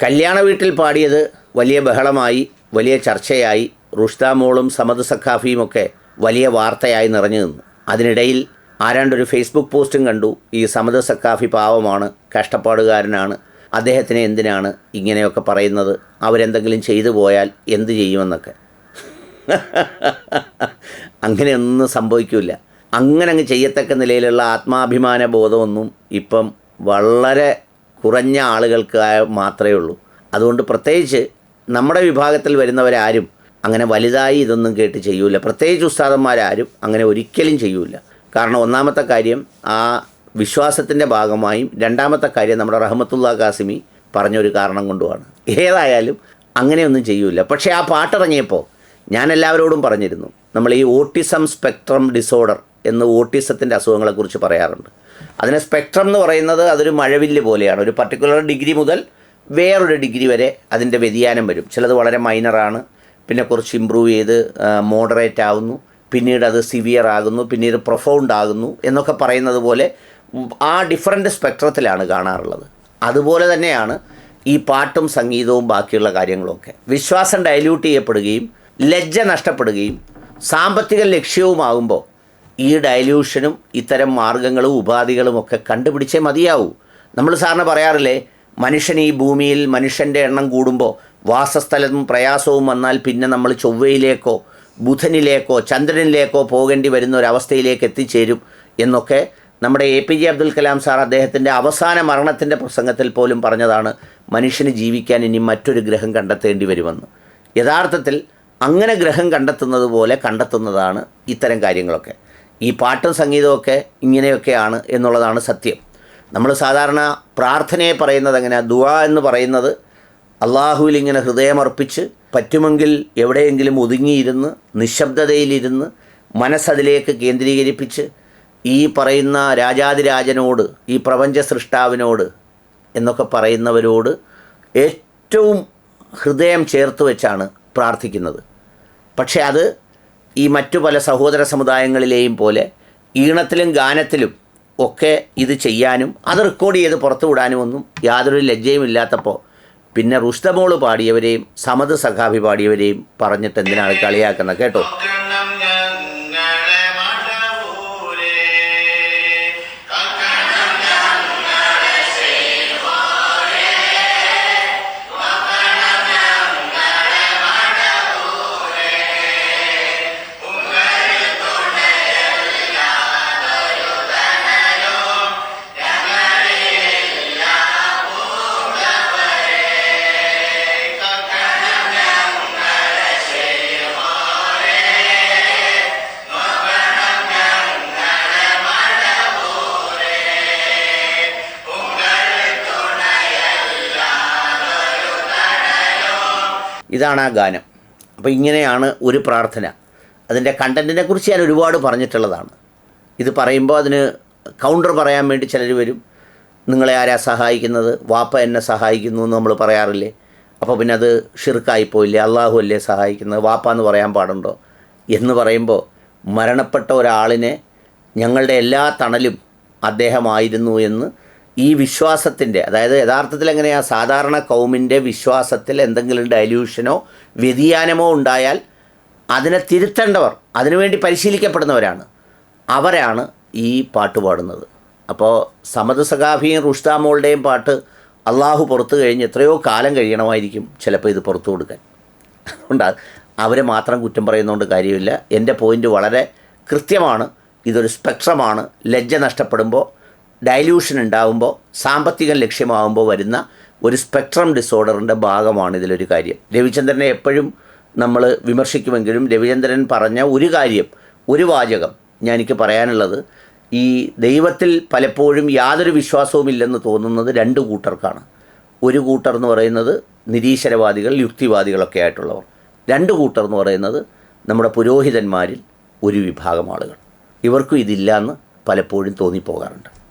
കല്യാണ വീട്ടിൽ പാടിയത് വലിയ ബഹളമായി വലിയ ചർച്ചയായി റുഷ്താമോളും സമദ് സഖാഫിയും ഒക്കെ വലിയ വാർത്തയായി നിറഞ്ഞു നിന്നു. അതിനിടയിൽ ആരാണ്ടൊരു ഫേസ്ബുക്ക് പോസ്റ്റും കണ്ടു ഈ സമദ് സഖാഫി പാവമാണ് കഷ്ടപ്പാടുകാരനാണ് അദ്ദേഹത്തിന് എന്തിനാണ് ഇങ്ങനെയൊക്കെ പറയുന്നത് അവരെന്തെങ്കിലും ചെയ്തു പോയാൽ എന്ത് ചെയ്യുമെന്നൊക്കെ. അങ്ങനെയൊന്നും സംഭവിക്കില്ല. അങ്ങനെ അങ്ങ് ചെയ്യത്തക്ക നിലയിലുള്ള ആത്മാഭിമാന ബോധമൊന്നും ഇപ്പം വളരെ കുറഞ്ഞ ആളുകൾക്ക് മാത്രമേ ഉള്ളൂ. അതുകൊണ്ട് പ്രത്യേകിച്ച് നമ്മുടെ വിഭാഗത്തിൽ വരുന്നവരാരും അങ്ങനെ വലുതായി ഇതൊന്നും കേട്ട് ചെയ്യൂല. പ്രത്യേകിച്ച് ഉസ്താദന്മാരാരും അങ്ങനെ ഒരിക്കലും ചെയ്യൂല. കാരണം ഒന്നാമത്തെ കാര്യം ആ വിശ്വാസത്തിന്റെ ഭാഗമായും രണ്ടാമത്തെ കാര്യം നമ്മുടെ റഹമത്തുള്ള കാസിമി പറഞ്ഞൊരു കാരണം കൊണ്ടുമാണ്. ഏതായാലും അങ്ങനെയൊന്നും ചെയ്യൂല. പക്ഷേ ആ പാട്ടിറങ്ങിയപ്പോൾ ഞാൻ എല്ലാവരോടും പറഞ്ഞിരുന്നു. നമ്മൾ ഈ ഓട്ടിസം സ്പെക്ട്രം ഡിസോർഡർ എന്ന് ഓട്ടിസത്തിന്റെ അസുഖങ്ങളെക്കുറിച്ച് പറയാറുണ്ട്. അതിന് സ്പെക്ട്രം എന്ന് പറയുന്നത് അതൊരു മഴവില്ല് പോലെയാണ്. ഒരു പർട്ടിക്കുലർ ഡിഗ്രി മുതൽ വേറൊരു ഡിഗ്രി വരെ അതിന്റെ വ്യതിയാനം വരും. ചിലത് വളരെ മൈനറാണ് പിന്നെ കുറച്ച് ഇമ്പ്രൂവ് ചെയ്ത് മോഡറേറ്റ് ആകുന്നു പിന്നീട് അത് സിവിയർ ആകുന്നു. പിന്നീട് പ്രൊഫൗണ്ട് ആകുന്നു എന്നൊക്കെ പറയുന്നത് പോലെ ആ ഡിഫറന്റ് സ്പെക്ട്രത്തിലാണ് കാണാറുള്ളത്. അതുപോലെ തന്നെയാണ് ഈ പാട്ടും സംഗീതവും ബാക്കിയുള്ള കാര്യങ്ങളൊക്കെ. വിശ്വാസം ഡൈല്യൂട്ട് ചെയ്യപ്പെടുകയും ലജ്ജ നഷ്ടപ്പെടുകയും സാമ്പത്തിക ലക്ഷ്യവുമാകുമ്പോൾ ഈ ഡയല്യൂഷനും ഇത്തരം മാർഗങ്ങളും ഉപാധികളും ഒക്കെ കണ്ടുപിടിച്ചേ മതിയാവൂ. നമ്മൾ സാറിന് പറയാറില്ലേ മനുഷ്യൻ ഈ ഭൂമിയിൽ മനുഷ്യന്റെ എണ്ണം കൂടുമ്പോൾ വാസസ്ഥലവും പ്രയാസവും വന്നാൽ പിന്നെ നമ്മൾ ചൊവ്വയിലേക്കോ ബുധനിലേക്കോ ചന്ദ്രനിലേക്കോ പോകേണ്ടി വരുന്ന ഒരവസ്ഥയിലേക്ക് എത്തിച്ചേരും എന്നൊക്കെ നമ്മുടെ A P J Abdul Kalam sir അദ്ദേഹത്തിന്റെ അവസാന മരണത്തിന്റെ പ്രസംഗത്തിൽ പോലും പറഞ്ഞതാണ് മനുഷ്യന് ജീവിക്കാൻ ഇനി മറ്റൊരു ഗ്രഹം കണ്ടെത്തേണ്ടി വരുമെന്ന്. യഥാർത്ഥത്തിൽ അങ്ങനെ ഗ്രഹം കണ്ടെത്തുന്നത് പോലെ കണ്ടെത്തുന്നതാണ് ഇത്തരം കാര്യങ്ങളൊക്കെ. ഈ പാട്ടും സംഗീതമൊക്കെ ഇങ്ങനെയൊക്കെയാണ് എന്നുള്ളതാണ് സത്യം. നമ്മൾ സാധാരണ പ്രാർത്ഥനയെ പറയുന്നത് അങ്ങനെ ദുആ എന്ന് പറയുന്നത് അള്ളാഹുവിൽ ഇങ്ങനെ ഹൃദയമർപ്പിച്ച് പറ്റുമെങ്കിൽ എവിടെയെങ്കിലും ഒതുങ്ങിയിരുന്ന് നിശബ്ദതയിലിരുന്ന് മനസ്സതിലേക്ക് കേന്ദ്രീകരിപ്പിച്ച് ഈ പറയുന്ന രാജാതിരാജനോട് ഈ പ്രപഞ്ച സൃഷ്ടാവിനോട് എന്നൊക്കെ പറയുന്നവരോട് ഏറ്റവും ഹൃദയം ചേർത്ത് വെച്ചാണ് പ്രാർത്ഥിക്കുന്നത്. പക്ഷേ അത് ഈ മറ്റു പല സഹോദര സമുദായങ്ങളിലെയും പോലെ ഈണത്തിലും ഗാനത്തിലും ഒക്കെ ഇത് ചെയ്യാനും അത് റെക്കോർഡ് ചെയ്ത് പുറത്തു വിടാനും ഒന്നും യാതൊരു ലജ്ജയും ഇല്ലാത്തപ്പോൾ പിന്നെ റുഷ്തമോൾ പാടിയവരെയും സമത് സഖാബി പാടിയവരെയും പറഞ്ഞിട്ട് എന്തിനാണ് കളിയാക്കുന്നത്? കേട്ടോ. ഇതാണ് ആ ഗാനം. അപ്പോൾ ഇങ്ങനെയാണ് ഒരു പ്രാർത്ഥന. അതിന്റെ കണ്ടന്റിനെ കുറിച്ച് ഞാൻ ഒരുപാട് പറഞ്ഞിട്ടുള്ളതാണ്. ഇത് പറയുമ്പോൾ അതിന് കൗണ്ടർ പറയാൻ വേണ്ടി ചിലർ വരും. നിങ്ങളെ ആരാ സഹായിക്കുന്നത്? വാപ്പ എന്നെ സഹായിക്കുന്നു എന്ന് നമ്മൾ പറയാറില്ലേ? അപ്പോൾ പിന്നെ അത് ഷിർക്കായിപ്പോയില്ലേ അള്ളാഹു അല്ലേ സഹായിക്കുന്നത്? വാപ്പ എന്ന് പറയാൻ പാടുണ്ടോ? എന്ന് പറയുമ്പോൾ മരണപ്പെട്ട ഒരാളിനെ ഞങ്ങളുടെ എല്ലാ തണലും അദ്ദേഹമായിരുന്നു എന്ന് ഈ വിശ്വാസത്തിന്റെ അതായത് യഥാർത്ഥത്തിൽ എങ്ങനെയാ സാധാരണ കൗമിന്റെ വിശ്വാസത്തിൽ എന്തെങ്കിലും ഡൈല്യൂഷനോ വ്യതിയാനമോ ഉണ്ടായാൽ അതിനെ തിരുത്തേണ്ടവർ അതിനുവേണ്ടി പരിശീലിക്കപ്പെടുന്നവരാണ്. അവരാണ് ഈ പാട്ട് പാടുന്നത്. അപ്പോൾ സമദ് സഖാഫിയും റുഷ്താമോളുടെയും പാട്ട് അള്ളാഹു പുറത്തു കഴിഞ്ഞ് എത്രയോ കാലം കഴിയണമായിരിക്കും ചിലപ്പോൾ ഇത് പുറത്തു കൊടുക്കാൻ. അതുകൊണ്ട് അത് അവരെ മാത്രം കുറ്റം പറയുന്നതുകൊണ്ട് കാര്യമില്ല. എന്റെ പോയിന്റ് വളരെ കൃത്യമാണ്. ഇതൊരു സ്പെക്ട്രമാണ് ലജ്ജ നഷ്ടപ്പെടുമ്പോൾ ഡൈല്യൂഷൻ ഉണ്ടാകുമ്പോൾ സാമ്പത്തികം ലക്ഷ്യമാകുമ്പോൾ വരുന്ന ഒരു സ്പെക്ട്രം ഡിസോർഡറിന്റെ ഭാഗമാണ് ഇതിലൊരു കാര്യം. രവിചന്ദ്രനെ എപ്പോഴും നമ്മൾ വിമർശിക്കുമെങ്കിലും രവിചന്ദ്രൻ പറഞ്ഞ ഒരു കാര്യം ഒരു വാചകം ഞാൻ എനിക്ക് പറയാനുള്ളത്. ഈ ദൈവത്തിൽ പലപ്പോഴും യാതൊരു വിശ്വാസവും ഇല്ലെന്ന് തോന്നുന്നത് രണ്ട് കൂട്ടർക്കാണ്. ഒരു കൂട്ടർ എന്ന് പറയുന്നത് നിരീശ്വരവാദികൾ യുക്തിവാദികളൊക്കെ ആയിട്ടുള്ളവർ. രണ്ട് കൂട്ടർ എന്ന് പറയുന്നത് നമ്മുടെ പുരോഹിതന്മാരിൽ ഒരു വിഭാഗം ആളുകൾ. ഇവർക്കും ഇതില്ല എന്ന് പലപ്പോഴും തോന്നിപ്പോകാറുണ്ട്.